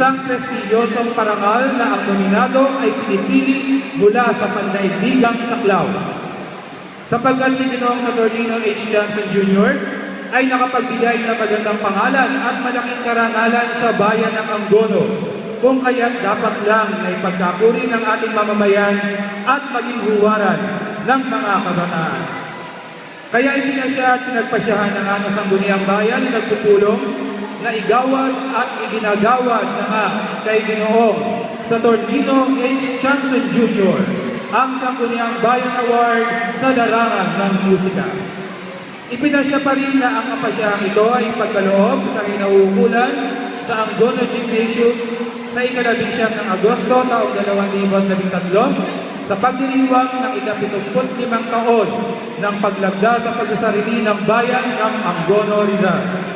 Isang prestiyosong parangal na ang nominado ay pinipili mula sa pandaigdigang saklaw. Sapagkat si Ginoong Saturnino H. Johnson Jr. ay nakapagbigay ng magandang pangalan at malaking karangalan sa bayan ng Angono, kung kaya't dapat lang na ipagkapuri ng ating mamamayan at maging huwaran ng mga kabataan. Kaya ipinasya at pinagpasyahan ng Anos Sangguniang Bayan na nagpupulong na igawad at iginagawad na kay Ginoong Saturnino H. Johnson Jr. ang Sangguniang Bayan Award sa larangan ng musika. Ipinasya pa rin na ang kapasyahang ito ay pagkaloob sa kinauukulan sa Angono Gymnasium sa ikalabing siyam ng Agosto taong 2013 sa pagdiriwang ng ikapitumput limang taon ng paglagda sa pagsasarili ng bayan ng Angono Rizal.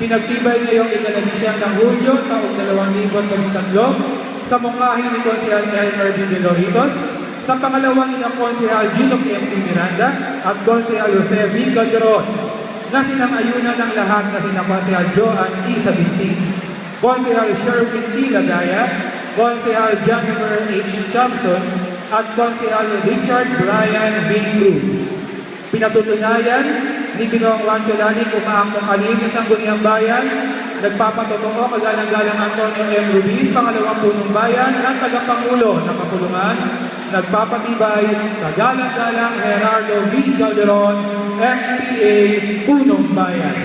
Pinagtibay ngayong ikalabing siyam ng Hulyo taong 2013 sa mungkahi ni Elmer B. De Loritos, sa pangalawa ni ng Konsehal Gino M. T. Miranda at Konsehal Jose B. Calderon na sinangayunan ng lahat na sina Konsehal Joan E. Sabinsing, Konsehal Sherwin T. Lagaya, Konsehal Jennifer H. Thompson at Konsehal Richard Brian B. Cruz. Pinatutunayan ni Ginoong Rancho Lani umaakong alim sa Sangguniang Bayan, nagpapatotoo kagalang-galang Antonio M. Rubin, pangalawang punong bayan at tagapangulo ng kapulungan, nagpapatibay kagalang-galang Gerardo V. Calderon, MPA, punong bayan.